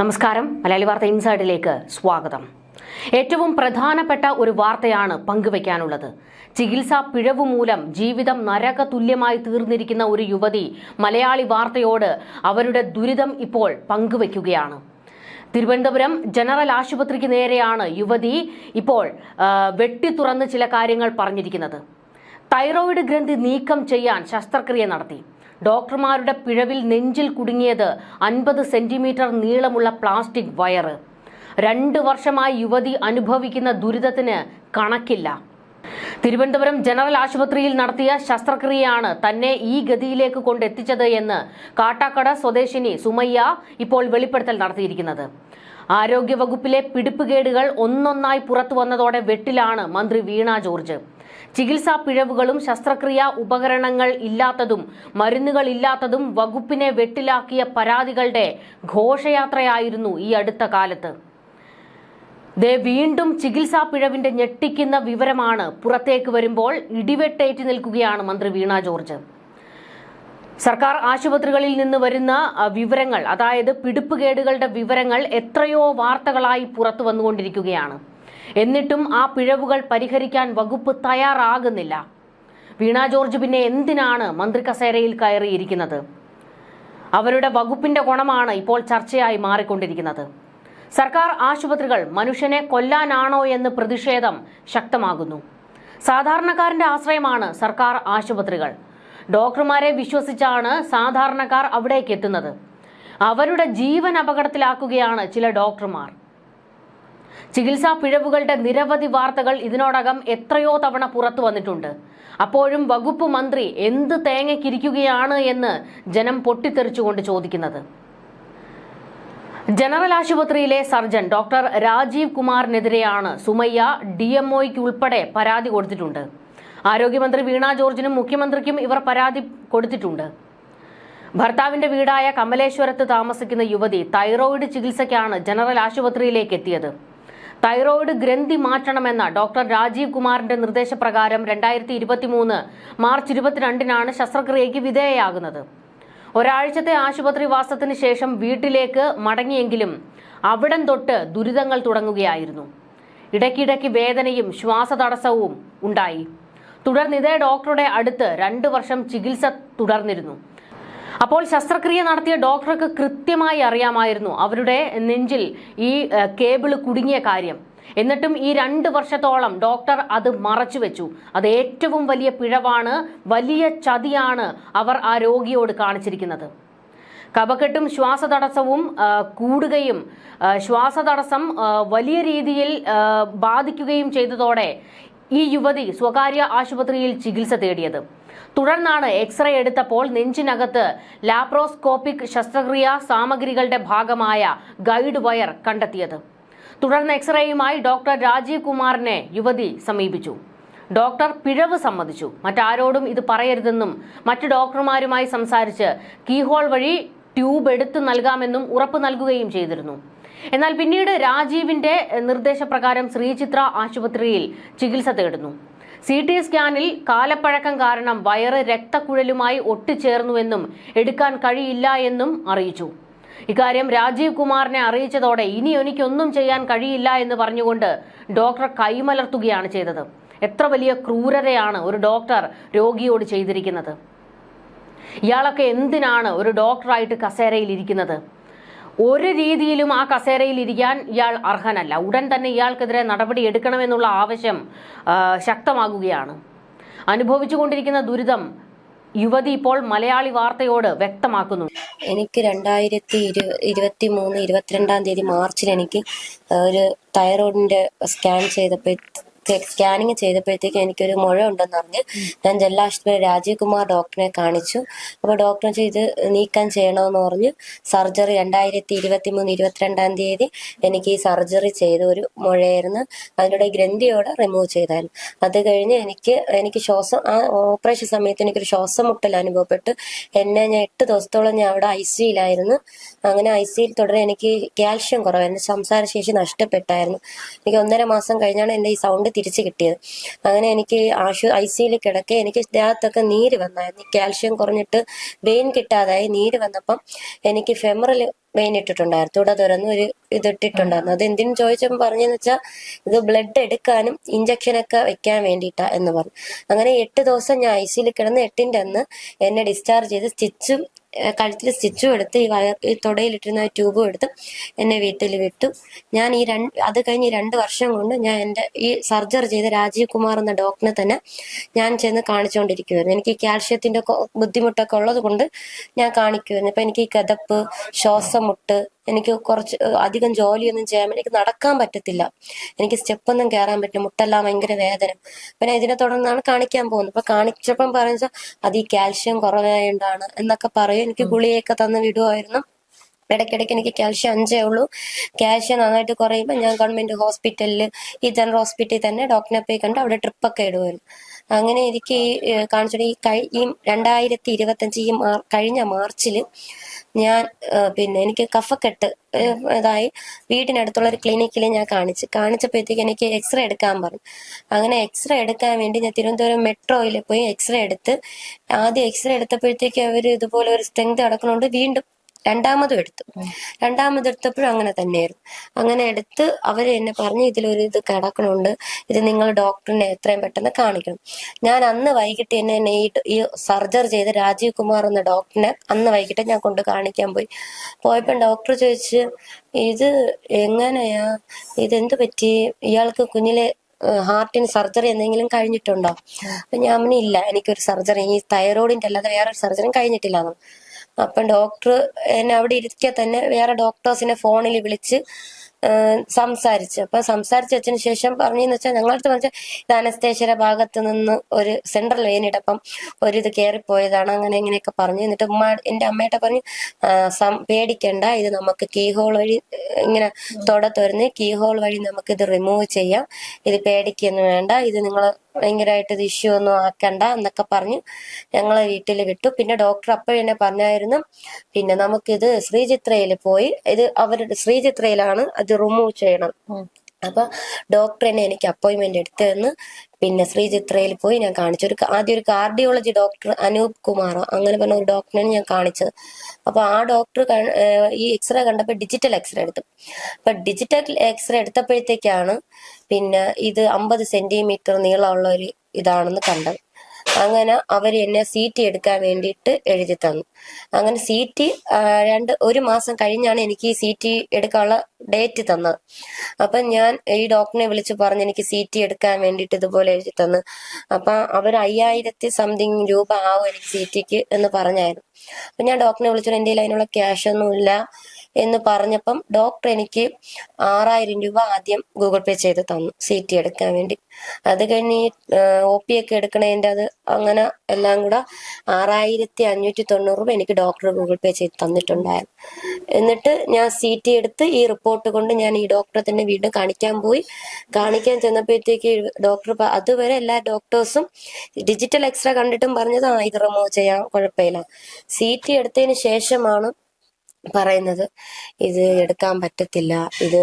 നമസ്കാരം. മലയാളി വാർത്ത ഇൻസൈഡിലേക്ക് സ്വാഗതം. ഏറ്റവും പ്രധാനപ്പെട്ട ഒരു വാർത്തയാണ് പങ്കുവയ്ക്കാനുള്ളത്. ചികിത്സാ പിഴവ് മൂലം ജീവിതം നരക തുല്യമായി തീർന്നിരിക്കുന്ന ഒരു യുവതി മലയാളി വാർത്തയോട് അവരുടെ ദുരിതം ഇപ്പോൾ പങ്കുവയ്ക്കുകയാണ്. തിരുവനന്തപുരം ജനറൽ ആശുപത്രിക്ക് നേരെയാണ് യുവതി ഇപ്പോൾ വെട്ടി തുറന്ന് ചില കാര്യങ്ങൾ പറഞ്ഞിരിക്കുന്നത്. തൈറോയിഡ് ഗ്രന്ഥി നീക്കം ചെയ്യാൻ ശസ്ത്രക്രിയ നടത്തി. ഡോക്ടർമാരുടെ പിഴവിൽ നെഞ്ചിൽ കുടുങ്ങിയത് അൻപത് സെന്റിമീറ്റർ നീളമുള്ള പ്ലാസ്റ്റിക് വയർ രണ്ട് വർഷമായി യുവതി അനുഭവിക്കുന്ന ദുരിതത്തിന് കണക്കില്ല. തിരുവനന്തപുരം ജനറൽ ആശുപത്രിയിൽ നടത്തിയ ശസ്ത്രക്രിയയാണ് തന്നെ ഈ ഗതിയിലേക്ക് കൊണ്ടെത്തിച്ചത് എന്ന് കാട്ടാക്കട സ്വദേശിനി സുമയ്യ ഇപ്പോൾ വെളിപ്പെടുത്തൽ നടത്തിയിരിക്കുന്നത്. ആരോഗ്യവകുപ്പിലെ പിടിപ്പുകേടുകൾ ഒന്നൊന്നായി പുറത്തു വന്നതോടെ വെട്ടിലാണ് മന്ത്രി വീണ ജോർജ്. ചികിത്സാ പിഴവുകളും ശസ്ത്രക്രിയ ഉപകരണങ്ങൾ ഇല്ലാത്തതും മരുന്നുകൾ ഇല്ലാത്തതും വകുപ്പിനെ വെട്ടിലാക്കിയ പരാതികളുടെ ഘോഷയാത്രയായിരുന്നു ഈ അടുത്ത കാലത്ത്. ദേ വീണ്ടും ചികിത്സാ പിഴവിന്റെ ഞെട്ടിക്കുന്ന വിവരമാണ് പുറത്തേക്ക് വരുമ്പോൾ ഇടിവെട്ടേറ്റ് നിൽക്കുകയാണ് മന്ത്രി വീണ ജോർജ്. സർക്കാർ ആശുപത്രികളിൽ നിന്ന് വരുന്ന വിവരങ്ങൾ അതായത് പിടിപ്പുകേടുകളുടെ വിവരങ്ങൾ എത്രയോ വാർത്തകളായി പുറത്തു വന്നുകൊണ്ടിരിക്കുകയാണ്. എന്നിട്ടും ആ പിഴവുകൾ പരിഹരിക്കാൻ വകുപ്പ് തയ്യാറാകുന്നില്ല. വീണ ജോർജ് പിന്നെ എന്തിനാണ് മന്ത്രി കസേരയിൽ കയറിയിരിക്കുന്നത്? അവരുടെ വകുപ്പിന്റെ ഗുണമാണ് ഇപ്പോൾ ചർച്ചയായി മാറിക്കൊണ്ടിരിക്കുന്നത്. സർക്കാർ ആശുപത്രികൾ മനുഷ്യനെ കൊല്ലാനാണോ എന്ന് പ്രതിഷേധം ശക്തമാകുന്നു. സാധാരണക്കാരന്റെ ആശ്രയമാണ് സർക്കാർ ആശുപത്രികൾ. ഡോക്ടർമാരെ വിശ്വസിച്ചാണ് സാധാരണക്കാർ അവിടേക്ക് എത്തുന്നത്. അവരുടെ ജീവൻ അപകടത്തിലാക്കുകയാണ് ചില ഡോക്ടർമാർ. ചികിത്സാ പിഴവുകളുടെ നിരവധി വാർത്തകൾ ഇതിനോടകം എത്രയോ തവണ പുറത്തു വന്നിട്ടുണ്ട്. അപ്പോഴും വകുപ്പ് മന്ത്രി എന്ത് തേങ്ങയ്ക്കിരിക്കുകയാണ് എന്ന് ജനം പൊട്ടിത്തെറിച്ചുകൊണ്ട് ചോദിക്കുന്നത്. ജനറൽ ആശുപത്രിയിലെ സർജൻ ഡോക്ടർ രാജീവ് കുമാറിനെതിരെയാണ് സുമയ്യ ഡി എംഒയ്ക്ക് ഉൾപ്പെടെ പരാതി കൊടുത്തിട്ടുണ്ട്. ആരോഗ്യമന്ത്രി വീണ ജോർജിനും മുഖ്യമന്ത്രിക്കും ഇവർ പരാതി കൊടുത്തിട്ടുണ്ട്. ഭർത്താവിന്റെ വീടായ കമലേശ്വരത്ത് താമസിക്കുന്ന യുവതി തൈറോയിഡ് ചികിത്സയ്ക്കാണ് ജനറൽ ആശുപത്രിയിലേക്ക് എത്തിയത്. തൈറോയിഡ് ഗ്രന്ഥി മാറ്റണമെന്ന ഡോക്ടർ രാജീവ് കുമാറിന്റെ നിർദ്ദേശപ്രകാരം രണ്ടായിരത്തി ഇരുപത്തി മൂന്ന് മാർച്ച് ഇരുപത്തിരണ്ടിനാണ് ശസ്ത്രക്രിയയ്ക്ക് വിധേയയാകുന്നത്. ഒരാഴ്ചത്തെ ആശുപത്രി വാസത്തിന് ശേഷം വീട്ടിലേക്ക് മടങ്ങിയെങ്കിലും അവിടം തൊട്ട് ദുരിതങ്ങൾ തുടങ്ങുകയായിരുന്നു. ഇടയ്ക്കിടയ്ക്ക് വേദനയും ശ്വാസതടസ്സവും ഉണ്ടായി. തുടർന്ന് ഇതേ ഡോക്ടറുടെ അടുത്ത് രണ്ടു വർഷം ചികിത്സ തുടർന്നിരുന്നു. അപ്പോൾ ശസ്ത്രക്രിയ നടത്തിയ ഡോക്ടർക്ക് കൃത്യമായി അറിയാമായിരുന്നു അവരുടെ നെഞ്ചിൽ ഈ കേബിൾ കുടുങ്ങിയ കാര്യം. എന്നിട്ടും ഈ രണ്ട് വർഷത്തോളം ഡോക്ടർ അത് മറച്ചു വെച്ചു. അത് ഏറ്റവും വലിയ പിഴവാണ് വലിയ ചതിയാണ് അവർ ആ രോഗിയോട് കാണിച്ചിരിക്കുന്നത്. കപക്കെട്ടും ശ്വാസതടസ്സവും കൂടുകയും ശ്വാസതടസ്സം വലിയ രീതിയിൽ ബാധിക്കുകയും ചെയ്തതോടെ ഈ യുവതി സ്വകാര്യ ആശുപത്രിയിൽ ചികിത്സ തേടിയത്. തുടർന്നാണ് എക്സ്റേ എടുത്തപ്പോൾ നെഞ്ചിനകത്ത് ലാപ്രോസ്കോപ്പിക് ശസ്ത്രക്രിയ സാമഗ്രികളുടെ ഭാഗമായ ഗൈഡ് വയർ കണ്ടെത്തിയത്. തുടർന്ന് എക്സ്റേയുമായി ഡോക്ടർ രാജീവ് കുമാറിനെ യുവതി സമീപിച്ചു. ഡോക്ടർ പിഴവ് സമ്മതിച്ചു. മറ്റാരോടും ഇത് പറയരുതെന്നും മറ്റു ഡോക്ടർമാരുമായി സംസാരിച്ച് കീഹോൾ വഴി ട്യൂബ് എടുത്തു നൽകാമെന്നും ഉറപ്പ് നൽകുകയും ചെയ്തിരുന്നു. എന്നാൽ പിന്നീട് രാജീവിന്റെ നിർദ്ദേശപ്രകാരം ശ്രീചിത്ര ആശുപത്രിയിൽ ചികിത്സ തേടുന്നു. സി ടി സ്കാനിൽ കാലപ്പഴക്കം കാരണം വയറ് രക്തക്കുഴലുമായി ഒട്ടിച്ചേർന്നുവെന്നും എടുക്കാൻ കഴിയില്ല എന്നും അറിയിച്ചു. ഇക്കാര്യം രാജീവ് കുമാറിനെ അറിയിച്ചതോടെ ഇനി എനിക്കൊന്നും ചെയ്യാൻ കഴിയില്ല എന്ന് പറഞ്ഞുകൊണ്ട് ഡോക്ടർ കൈമലർത്തുകയാണ് ചെയ്തത്. എത്ര വലിയ ക്രൂരതയാണ് ഒരു ഡോക്ടർ രോഗിയോട് ചെയ്തിരിക്കുന്നത്. ഇയാളൊക്കെ എന്തിനാണ് ഒരു ഡോക്ടറായിട്ട് കസേരയിൽ ഇരിക്കുന്നത്? ഒരു രീതിയിലും ആ കസേരയിൽ ഇരിക്കാൻ ഇയാൾ അർഹനല്ല. ഉടൻ തന്നെ ഇയാൾക്കെതിരെ നടപടി എടുക്കണമെന്നുള്ള ആവശ്യം ശക്തമാകുകയാണ്. അനുഭവിച്ചുകൊണ്ടിരിക്കുന്ന ദുരിതം യുവതി ഇപ്പോൾ മലയാളി വാർത്തയോട് വ്യക്തമാക്കുന്നു എനിക്ക് രണ്ടായിരത്തി ഇരു ഇരുപത്തി മൂന്ന് ഇരുപത്തിരണ്ടാം തീയതി മാർച്ചിൽ എനിക്ക് ഒരു തൈറോയിഡിന്റെ സ്കാൻ ചെയ്തപ്പോൾ സ്കാനിങ് ചെയ്തപ്പോഴത്തേക്ക് എനിക്കൊരു മുഴ ഉണ്ടെന്ന് പറഞ്ഞ് ഞാൻ ജില്ലാശുപത്രി രാജീവ് കുമാർ ഡോക്ടറിനെ കാണിച്ചു. അപ്പോൾ ഡോക്ടർ ഇത് നീക്കം ചെയ്യണമെന്ന് പറഞ്ഞു സർജറി രണ്ടായിരത്തി ഇരുപത്തി മൂന്ന് ഇരുപത്തിരണ്ടാം തീയതി എനിക്ക് ഈ സർജറി ചെയ്ത ഒരു മുഴയായിരുന്നു. അതിലൂടെ ഗ്രന്ഥിയോടെ റിമൂവ് ചെയ്തായിരുന്നു. അത് കഴിഞ്ഞ് എനിക്ക് എനിക്ക് ശ്വാസം ആ ഓപ്പറേഷൻ സമയത്ത് എനിക്കൊരു ശ്വാസം മുട്ടൽ അനുഭവപ്പെട്ടു. എന്നെ ഞാൻ എട്ട് ദിവസത്തോളം ഞാൻ അവിടെ ഐ സിയിലായിരുന്നു. അങ്ങനെ ഐ സിയിൽ തുടരെ എനിക്ക് കാൽഷ്യം കുറവായിരുന്നു. സംസാരശേഷി നഷ്ടപ്പെട്ടായിരുന്നു. എനിക്ക് ഒന്നര മാസം കഴിഞ്ഞാണ് എന്റെ ഈ സൗണ്ട് തിരിച്ചു കിട്ടിയത്. അങ്ങനെ എനിക്ക് ആശു ഐ സിയിൽ കിടക്കെ എനിക്ക് ദേഹത്തൊക്കെ നീര് വന്നായിരുന്നു. കാൽഷ്യം കുറഞ്ഞിട്ട് വെയിൻ കിട്ടാതായി നീര് വന്നപ്പം എനിക്ക് ഫെമറൽ വെയിൻ ഇട്ടിട്ടുണ്ടായിരുന്നു. തുട തുറന്ന് ഒരു ഇത് ഇട്ടിട്ടുണ്ടായിരുന്നു അത് എന്തിനു ചോദിച്ചപ്പോൾ പറഞ്ഞെന്ന് വെച്ചാൽ ഇത് ബ്ലഡ് എടുക്കാനും ഇഞ്ചക്ഷനൊക്കെ വെക്കാൻ വേണ്ടിയിട്ടാ എന്ന് പറഞ്ഞു. അങ്ങനെ എട്ട് ദിവസം ഞാൻ ഐ സിയിൽ കിടന്ന് എട്ടിന്റെ അന്ന് എന്നെ ഡിസ്ചാർജ് ചെയ്ത് സ്റ്റിച്ചും കഴുത്തിൽ സ്റ്റിച്ചും എടുത്ത് ഈ വയർ ഈ തുടയിലിട്ടിരുന്ന ട്യൂബും എടുത്ത് എന്നെ വീട്ടിൽ വിട്ടു. ഞാൻ ഈ രണ്ട് അത് കഴിഞ്ഞ് രണ്ട് വർഷം കൊണ്ട് ഞാൻ എന്റെ ഈ സർജറി ചെയ്ത രാജീവ് കുമാർ എന്ന ഡോക്ടറിനെ തന്നെ ഞാൻ ചെന്ന് കാണിച്ചുകൊണ്ടിരിക്കുമായിരുന്നു എനിക്ക് കാൽഷ്യത്തിന്റെ ബുദ്ധിമുട്ടൊക്കെ ഉള്ളത് കൊണ്ട് ഞാൻ കാണിക്കുമായിരുന്നു ഇപ്പം എനിക്ക് കഥപ്പ് ശ്വാസമുട്ട് എനിക്ക് കുറച്ച് അധികം ജോലിയൊന്നും ചെയ്യാൻ എനിക്ക് നടക്കാൻ പറ്റത്തില്ല. എനിക്ക് സ്റ്റെപ്പൊന്നും കയറാൻ പറ്റില്ല. മുട്ടെല്ലാം ഭയങ്കര വേദന. പിന്നെ ഇതിനെ തുടർന്നാണ് കാണിക്കാൻ പോകുന്നത്. അപ്പൊ കാണിച്ചപ്പം പറഞ്ഞാൽ അത് ഈ കാൽഷ്യം കുറവായതുകൊണ്ടാണ് എന്നൊക്കെ പറയും. എനിക്ക് ഗുളികയൊക്കെ തന്ന് വിടുമായിരുന്നു ഇടയ്ക്കിടയ്ക്ക് എനിക്ക് കാൽഷ്യം അഞ്ചേ ഉള്ളൂ. കാൽഷ്യം നന്നായിട്ട് കുറയുമ്പോൾ ഞാൻ ഗവൺമെന്റ് ഹോസ്പിറ്റലിൽ ഈ ജനറൽ ഹോസ്പിറ്റലിൽ തന്നെ ഡോക്ടറിനെ പോയി കണ്ട് അവിടെ ട്രിപ്പൊക്കെ ഇടുമായിരുന്നു അങ്ങനെ എനിക്ക് ഈ കാണിച്ചിട്ട് ഈ ഈ രണ്ടായിരത്തി ഇരുപത്തഞ്ച് ഈ കഴിഞ്ഞ മാർച്ചിൽ ഞാൻ പിന്നെ എനിക്ക് കഫക്കെട്ട് ഇതായി. വീട്ടിനടുത്തുള്ള ഒരു ക്ലിനിക്കിൽ ഞാൻ കാണിച്ചു കാണിച്ചപ്പോഴത്തേക്ക് എനിക്ക് എക്സ്റേ എടുക്കാൻ പറഞ്ഞു. അങ്ങനെ എക്സ്റേ എടുക്കാൻ വേണ്ടി ഞാൻ തിരുവനന്തപുരം മെട്രോയിൽ പോയി എക്സ്റേ എടുത്ത് ആദ്യം എക്സ്റേ എടുത്തപ്പോഴത്തേക്ക് അവർ ഇതുപോലെ ഒരു സ്ട്രെങ്ത് അടക്കണോണ്ട് വീണ്ടും രണ്ടാമതും എടുത്തു. രണ്ടാമത് എടുത്തപ്പോഴും അങ്ങനെ തന്നെയായിരുന്നു. അങ്ങനെ എടുത്ത് അവർ എന്നെ പറഞ്ഞു ഇതിലൊരു ഇത് കിടക്കണുണ്ട്. ഇത് നിങ്ങൾ ഡോക്ടറിനെ എത്രയും പെട്ടെന്ന് കാണിക്കണം. ഞാൻ അന്ന് വൈകിട്ട് എന്നെ എന്നെ ഈ ഈ സർജറി ചെയ്ത രാജീവ് കുമാർ എന്ന ഡോക്ടറിനെ അന്ന് വൈകിട്ട് ഞാൻ കൊണ്ട് കാണിക്കാൻ പോയി. പോയപ്പോൾ ഡോക്ടർ ചോദിച്ച് ഇത് എങ്ങനെയാ? ഇതെന്ത് പറ്റി? ഇയാൾക്ക് കുഞ്ഞിലെ ഹാർട്ടിന് സർജറി എന്തെങ്കിലും കഴിഞ്ഞിട്ടുണ്ടോ? അപ്പൊ ഞാൻ ഇല്ല എനിക്കൊരു സർജറി. ഈ തൈറോയിഡിന്റെ അല്ലാതെ വേറൊരു സർജറിയും കഴിഞ്ഞിട്ടില്ല അപ്പം ഡോക്ടർ എന്നെ അവിടെ ഇരിക്കെ തന്നെ വേറെ ഡോക്ടേഴ്സിനെ ഫോണിൽ വിളിച്ച് സംസാരിച്ചു. അപ്പൊ സംസാരിച്ച് വെച്ചതിന് ശേഷം പറഞ്ഞെന്ന് വെച്ചാൽ ഞങ്ങളടുത്ത് പറഞ്ഞ ഇത് അനസ്തേശ്വര ഭാഗത്ത് നിന്ന് ഒരു സെൻട്രൽ വെയിനിടപ്പം ഒരു ഇത് കയറിപ്പോയതാണ് അങ്ങനെ ഇങ്ങനെയൊക്കെ പറഞ്ഞു. എന്നിട്ട് ഉമ്മ എന്റെ അമ്മയുടെ പറഞ്ഞു പേടിക്കണ്ട. ഇത് നമുക്ക് കീ ഹോൾ വഴി ഇങ്ങനെ തൊട തുറന്ന് കീ ഹോൾ വഴി നമുക്ക് ഇത് റിമൂവ് ചെയ്യാം. ഇത് പേടിക്കൊന്നും വേണ്ട. ഇത് നിങ്ങൾ ഭയങ്കരമായിട്ട് ഇത് ഇഷ്യൂ ഒന്നും ആക്കണ്ട എന്നൊക്കെ പറഞ്ഞ് ഞങ്ങളെ വീട്ടിൽ വിട്ടു. പിന്നെ ഡോക്ടർ അപ്പോഴെന്നെ പറഞ്ഞായിരുന്നു പിന്നെ നമുക്കിത് ശ്രീചിത്രയിൽ പോയി. ഇത് അവരുടെ ശ്രീചിത്രയിലാണ് അത് റിമൂവ് ചെയ്യണം. അപ്പൊ ഡോക്ടർ തന്നെ എനിക്ക് അപ്പോയിന്റ്മെന്റ് എടുത്തു തന്ന് പിന്നെ ശ്രീചിത്രയിൽ പോയി ഞാൻ കാണിച്ചു. ഒരു ആദ്യം ഒരു കാർഡിയോളജി ഡോക്ടർ അനൂപ് കുമാറോ അങ്ങനെ പറഞ്ഞ ഒരു ഡോക്ടറിനെ ഞാൻ കാണിച്ചത്. അപ്പൊ ആ ഡോക്ടർ ഈ എക്സ്റേ കണ്ടപ്പോൾ ഡിജിറ്റൽ എക്സ്റേ എടുത്തു. അപ്പൊ ഡിജിറ്റൽ എക്സ്റേ എടുത്തപ്പോഴത്തേക്കാണ് പിന്നെ ഇത് അമ്പത് സെന്റിമീറ്റർ നീളമുള്ള ഒരു ഇതാണെന്ന് കണ്ടത്. അങ്ങനെ അവർ എന്നെ സി ടി എടുക്കാൻ വേണ്ടിയിട്ട് എഴുതി തന്നു. അങ്ങനെ സി ടി രണ്ട് ഒരു മാസം കഴിഞ്ഞാണ് എനിക്ക് സി ടി എടുക്കാനുള്ള ഡേറ്റ് തന്നത്. അപ്പം ഞാൻ ഈ ഡോക്ടറിനെ വിളിച്ച് പറഞ്ഞ് എനിക്ക് സി ടി എടുക്കാൻ വേണ്ടിയിട്ട് ഇതുപോലെ എഴുതി തന്നു. അപ്പം അവർ അയ്യായിരത്തി സംതിങ് രൂപ ആവും എനിക്ക് സി ടിക്ക് എന്ന് പറഞ്ഞായിരുന്നു. അപ്പം ഞാൻ ഡോക്ടറിനെ വിളിച്ചിട്ട് എന്റെ അതിനുള്ള ക്യാഷ് ഒന്നും ഇല്ല എന്ന് പറഞ്ഞപ്പം ഡോക്ടർ എനിക്ക് ആറായിരം രൂപ ആദ്യം ഗൂഗിൾ പേ ചെയ്ത് തന്നു സി ടി എടുക്കാൻ വേണ്ടി. അത് കഴിഞ്ഞ് ഒ പി ഒക്കെ എടുക്കണതിന്റെ അത് അങ്ങനെ എല്ലാം കൂടെ ആറായിരത്തി അഞ്ഞൂറ്റി തൊണ്ണൂറ് രൂപ എനിക്ക് ഡോക്ടർ ഗൂഗിൾ പേ ചെയ്ത് തന്നിട്ടുണ്ടായിരുന്നു. എന്നിട്ട് ഞാൻ സി ടി എടുത്ത് ഈ റിപ്പോർട്ട് കൊണ്ട് ഞാൻ ഈ ഡോക്ടറെ തന്നെ വീണ്ടും കാണിക്കാൻ പോയി. കാണിക്കാൻ ചെന്നപ്പോഴത്തേക്ക് ഡോക്ടർ അതുവരെ എല്ലാ ഡോക്ടേഴ്സും ഡിജിറ്റൽ എക്സ്റേ കണ്ടിട്ടും പറഞ്ഞത് ആ ഇത് റിമൂവ് ചെയ്യാം കുഴപ്പമില്ല. സി ടി എടുത്തതിന് ശേഷമാണ് പറയുന്നത്. ഇത് എടുക്കാൻ പറ്റത്തില്ല. ഇത്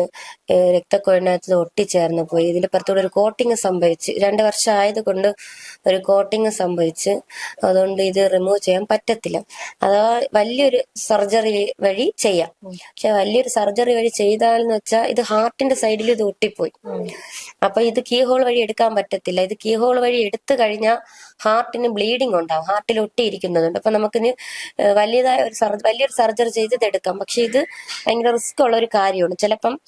ഏഹ് രക്തക്കുഴലിനകത്ത് ഒട്ടിച്ചേർന്ന് പോയി. ഇതിന്റെ പുറത്തൂടെ ഒരു കോട്ടിങ് സംഭവിച്ച് രണ്ട് വർഷം ആയതുകൊണ്ട് ഒരു കോട്ടിങ് സംഭവിച്ച് അതുകൊണ്ട് ഇത് റിമൂവ് ചെയ്യാൻ പറ്റത്തില്ല. അഥവാ വലിയൊരു സർജറി വഴി ചെയ്യാം. പക്ഷെ വലിയൊരു സർജറി വഴി ചെയ്താലെന്ന് വെച്ചാൽ ഇത് ഹാർട്ടിന്റെ സൈഡിൽ ഇത് ഒട്ടിപ്പോയി. അപ്പൊ ഇത് കീഹോൾ വഴി എടുക്കാൻ പറ്റത്തില്ല. ഇത് കീഹോൾ വഴി എടുത്തു കഴിഞ്ഞാൽ ഹാർട്ടിന് ബ്ലീഡിങ് ഉണ്ടാവും. ഹാർട്ടിൽ ഒട്ടിയിരിക്കുന്നതുണ്ട് അപ്പൊ നമുക്കിന് വലിയതായ ഒരു വലിയൊരു സർജറി ചെയ്ത് ഇത് എടുക്കാം. പക്ഷെ ഇത് ഭയങ്കര റിസ്ക് ഉള്ള ഒരു കാര്യമാണ്. ചിലപ്പം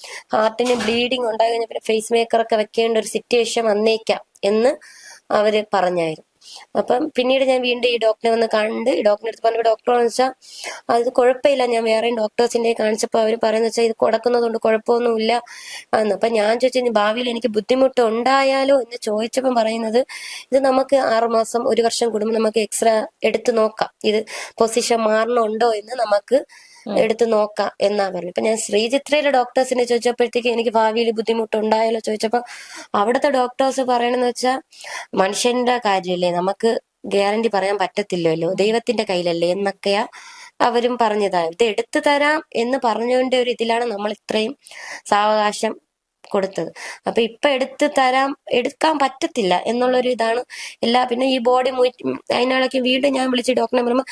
ഹാർട്ടിന് ബ്ലീഡിങ് ഉണ്ടായി കഴിഞ്ഞാൽ പിന്നെ ഫേസ് മേക്കർ ഒക്കെ വെക്കേണ്ട ഒരു സിറ്റുവേഷൻ വന്നേക്കാം എന്ന് അവർ പറഞ്ഞായിരുന്നു. അപ്പം പിന്നീട് ഞാൻ വീണ്ടും ഈ ഡോക്ടറെ വന്ന് കണ്ട് ഈ ഡോക്ടറെ അടുത്ത് പറഞ്ഞ ഡോക്ടർ വെച്ചാൽ അത് കുഴപ്പമില്ല ഞാൻ വേറെയും ഡോക്ടേഴ്സിന്റെ കാണിച്ചപ്പോൾ അവർ പറയുന്ന വെച്ചാൽ ഇത് കൊടുക്കുന്നതുകൊണ്ട് കുഴപ്പമൊന്നുമില്ല എന്ന്. അപ്പൊ ഞാൻ ചോദിച്ചു "ഇനി ഭാവിയിൽ എനിക്ക് ബുദ്ധിമുട്ട് ഉണ്ടായാലോ? എന്ന് ചോദിച്ചപ്പം പറയുന്നത് ഇത് നമുക്ക് ആറുമാസം ഒരു വർഷം കൂടുമ്പോൾ നമുക്ക് എക്സ്റേ എടുത്തു നോക്കാം. ഇത് പൊസിഷൻ മാറണുണ്ടോ എന്ന് നമുക്ക് എടുത്ത് നോക്കാം എന്നാ പറഞ്ഞു ഇപ്പൊ ഞാൻ ശ്രീചിത്രയിലെ ഡോക്ടേഴ്സിനെ ചോദിച്ചപ്പോഴത്തേക്ക് എനിക്ക് ഭാവിയിൽ ബുദ്ധിമുട്ടുണ്ടായാലോ ചോദിച്ചപ്പോ അവിടുത്തെ ഡോക്ടേഴ്സ് പറയണെന്ന് വെച്ചാൽ മനുഷ്യന്റെ കാര്യമല്ലേ നമുക്ക് ഗ്യാരണ്ടി പറയാൻ പറ്റത്തില്ലല്ലോ ദൈവത്തിന്റെ കയ്യിലല്ലേ എന്നൊക്കെയാ അവരും പറഞ്ഞതാണ് ഇത് എടുത്തു തരാം എന്ന് പറഞ്ഞുകൊണ്ട് ഒരു ഇതിലാണ് നമ്മൾ ഇത്രയും സാവകാശം കൊടുത്തത്. അപ്പൊ ഇപ്പൊ എടുത്ത് തരാം എടുക്കാൻ പറ്റത്തില്ല എന്നുള്ളൊരു ഇതാണ് എല്ലാ പിന്നെ ഈ ബോഡി അതിനാളൊക്കെ വീണ്ടും ഞാൻ വിളിച്ച് ഡോക്ടറെ പറയുമ്പോൾ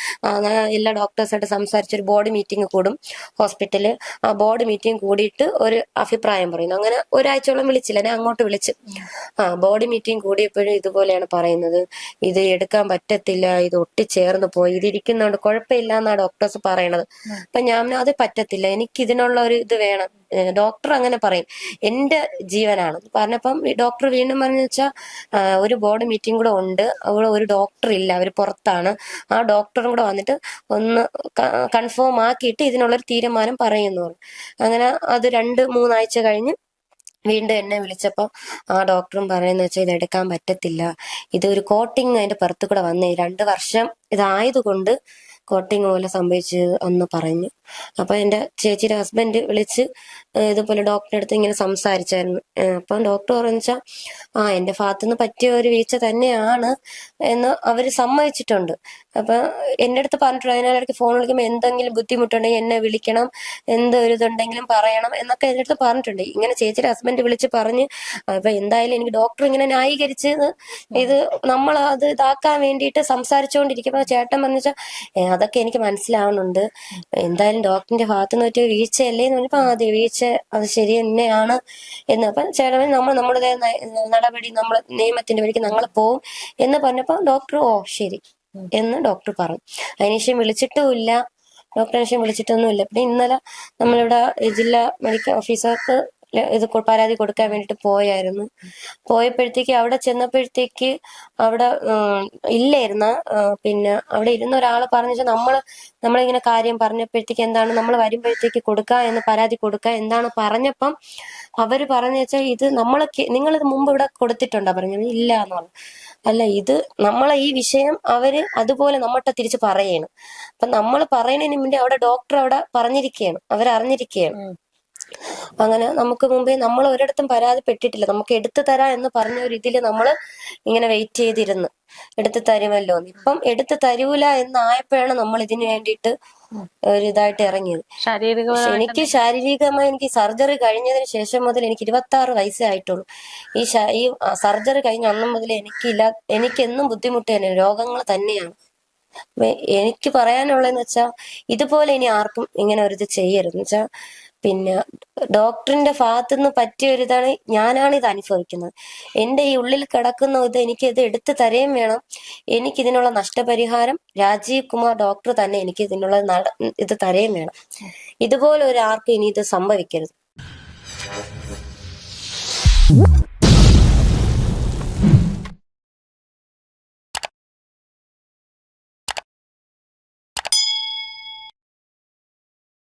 എല്ലാ ഡോക്ടേഴ്സായിട്ട് സംസാരിച്ച് ഒരു ബോഡി മീറ്റിംഗ് കൂടും ഹോസ്പിറ്റലിൽ ആ ബോർഡ് മീറ്റിംഗ് കൂടിയിട്ട് ഒരു അഭിപ്രായം പറയുന്നു. അങ്ങനെ ഒരാഴ്ചയോളം വിളിച്ചില്ല ഞാൻ അങ്ങോട്ട് വിളിച്ച്. ആ ബോഡി മീറ്റിംഗ് കൂടിയപ്പോഴും ഇതുപോലെയാണ് പറയുന്നത്. ഇത് എടുക്കാൻ പറ്റത്തില്ല ഇത് ഒട്ടിച്ചേർന്ന് പോയി ഇതിരിക്കുന്നതുകൊണ്ട് കുഴപ്പമില്ല എന്നാണ് ഡോക്ടേഴ്സ് പറയണത്. അപ്പൊ ഞാൻ അത് പറ്റത്തില്ല എനിക്ക് ഇതിനുള്ള ഒരു ഇത് വേണം. ഡോക്ടർ അങ്ങനെ പറയും. എന്റെ ജീവനാണ്. പറഞ്ഞപ്പം ഡോക്ടർ വീണ്ടും പറഞ്ഞു വെച്ചാൽ ഒരു ബോർഡ് മീറ്റിംഗ് കൂടെ ഉണ്ട്. അവിടെ ഒരു ഡോക്ടർ ഇല്ല. അവർ പുറത്താണ്. ആ ഡോക്ടറും കൂടെ വന്നിട്ട് ഒന്ന് കൺഫേം ആക്കിയിട്ട് ഇതിനുള്ളൊരു തീരുമാനം പറയുന്നു അങ്ങനെ അത് രണ്ട് മൂന്നാഴ്ച കഴിഞ്ഞ് വീണ്ടും എന്നെ വിളിച്ചപ്പോൾ ആ ഡോക്ടറും പറയുന്ന വെച്ചാൽ ഇത് എടുക്കാൻ പറ്റത്തില്ല. ഇത് ഒരു കോട്ടിങ് അതിന്റെ പുറത്തു കൂടെ വന്നേ രണ്ട് വർഷം ഇതായതുകൊണ്ട് കോട്ടിങ് പോലെ സംഭവിച്ചു എന്ന് പറഞ്ഞു. അപ്പൊ എന്റെ ചേച്ചിയുടെ ഹസ്ബൻഡ് വിളിച്ച് ഇതുപോലെ ഡോക്ടറെ അടുത്ത് ഇങ്ങനെ സംസാരിച്ചായിരുന്നു. അപ്പം ഡോക്ടർ പറഞ്ഞാ ആ എന്റെ ഭാഗത്തുനിന്ന് പറ്റിയ ഒരു വീഴ്ച തന്നെയാണ് എന്ന് അവർ സമ്മതിച്ചിട്ടുണ്ട്. അപ്പൊ എന്റെ അടുത്ത് പറഞ്ഞിട്ടുണ്ട് ഇടയ്ക്ക് ഫോൺ വിളിക്കുമ്പോൾ എന്തെങ്കിലും ബുദ്ധിമുട്ടുണ്ടെങ്കിൽ എന്നെ വിളിക്കണം എന്തൊരു ഇതുണ്ടെങ്കിലും പറയണം എന്നൊക്കെ എന്റെ അടുത്ത് പറഞ്ഞിട്ടുണ്ട്. ഇങ്ങനെ ചേച്ചിയുടെ ഹസ്ബൻഡ് വിളിച്ച് പറഞ്ഞ് അപ്പൊ എന്തായാലും എനിക്ക് ഡോക്ടർ ഇങ്ങനെ ന്യായീകരിച്ച് ഇത് നമ്മൾ അത് ഇതാക്കാൻ വേണ്ടിയിട്ട് സംസാരിച്ചുകൊണ്ടിരിക്കുമ്പോൾ ചേട്ടൻ പറഞ്ഞു വെച്ചാൽ അതൊക്കെ എനിക്ക് മനസ്സിലാവുന്നുണ്ട്. എന്തായാലും ഡോക്ടറിന്റെ ഭാഗത്തുനിന്ന് പറ്റിയ വീഴ്ചയല്ലേ എന്ന് പറഞ്ഞപ്പോ അതെ വീഴ്ച അത് ശരി തന്നെയാണ് എന്ന്. അപ്പൊ ചേട്ടൻ നമ്മൾ നമ്മുടെ നടപടി നമ്മൾ നിയമത്തിന്റെ വഴിക്ക് നമ്മൾ പോവും എന്ന് പറഞ്ഞപ്പോ ഡോക്ടർ ഓ ശരി എന്ന് ഡോക്ടർ പറഞ്ഞു. അതിനുശേഷം വിളിച്ചിട്ടുമില്ല ഡോക്ടറെ ശേഷം വിളിച്ചിട്ടൊന്നുമില്ല. പിന്നെ ഇന്നലെ നമ്മളിവിടെ ജില്ലാ മെഡിക്കൽ ഓഫീസർക്ക് ഇത് പരാതി കൊടുക്കാൻ വേണ്ടിട്ട് പോയായിരുന്നു. പോയപ്പോഴത്തേക്ക് അവിടെ ചെന്നപ്പോഴത്തേക്ക് അവിടെ ഇല്ലായിരുന്ന പിന്നെ അവിടെ ഇരുന്ന ഒരാൾ പറഞ്ഞു വെച്ചാൽ നമ്മൾ നമ്മളിങ്ങനെ കാര്യം പറഞ്ഞപ്പോഴത്തേക്ക് എന്താണ് നമ്മൾ വരുമ്പോഴത്തേക്ക് കൊടുക്കുക എന്ന് പരാതി കൊടുക്ക എന്താണ് പറഞ്ഞപ്പം അവർ പറഞ്ഞു വെച്ചാൽ ഇത് നമ്മൾ നിങ്ങൾ ഇത് മുമ്പ് ഇവിടെ കൊടുത്തിട്ടുണ്ടോ പറഞ്ഞു ഇല്ല എന്ന് പറഞ്ഞു. അല്ല ഇത് നമ്മളെ ഈ വിഷയം അവർ അതുപോലെ നമ്മട്ടെ തിരിച്ച് പറയണം. അപ്പൊ നമ്മൾ പറയുന്നതിന് മുന്നേ അവിടെ ഡോക്ടർ അവിടെ പറഞ്ഞിരിക്കുകയാണ് അവരറിഞ്ഞിരിക്കുകയാണ് അങ്ങനെ നമുക്ക് മുമ്പേ നമ്മൾ ഒരിടത്തും പരാതിപ്പെട്ടിട്ടില്ല. നമുക്ക് എടുത്തു തരാ എന്ന് പറഞ്ഞ ഒരു ഇതിൽ നമ്മൾ ഇങ്ങനെ വെയിറ്റ് ചെയ്തിരുന്നു. എടുത്തു തരുമല്ലോ. ഇപ്പം എടുത്തു തരൂല എന്നായപ്പോഴാണ് നമ്മൾ ഇതിനു വേണ്ടിയിട്ട് ഒരു ഇതായിട്ട് ഇറങ്ങിയത്. എനിക്ക് ശാരീരികമായി എനിക്ക് സർജറി കഴിഞ്ഞതിന് ശേഷം മുതൽ എനിക്ക് ഇരുപത്തി ആറ് വയസ്സേ ആയിട്ടുള്ളൂ. ഈ ഈ സർജറി കഴിഞ്ഞ അന്നും മുതൽ എനിക്കില്ല എനിക്കെന്നും ബുദ്ധിമുട്ട് തന്നെ രോഗങ്ങൾ തന്നെയാണ്. എനിക്ക് പറയാനുള്ളതെന്ന് വെച്ചാ ഇതുപോലെ ഇനി ആർക്കും ഇങ്ങനെ ഒരു ഇത് ചെയ്യരുത്. എന്ന് വെച്ചാ പിന്നെ ഡോക്ടറിന്റെ ഭാഗത്തുനിന്ന് പറ്റിയ ഒരു ഇതാണ് ഞാനാണ് ഇത് അനുഭവിക്കുന്നത്. എന്റെ ഈ ഉള്ളിൽ കിടക്കുന്ന ഇത് എനിക്ക് ഇത് എടുത്തു തരുകയും വേണം. എനിക്ക് ഇതിനുള്ള നഷ്ടപരിഹാരം രാജീവ് കുമാർ ഡോക്ടർ തന്നെ എനിക്ക് ഇതിനുള്ള ഇത് തരുകയും വേണം. ഇതുപോലെ ഒരാർക്കും ഇനി ഇത് സംഭവിക്കരുത്.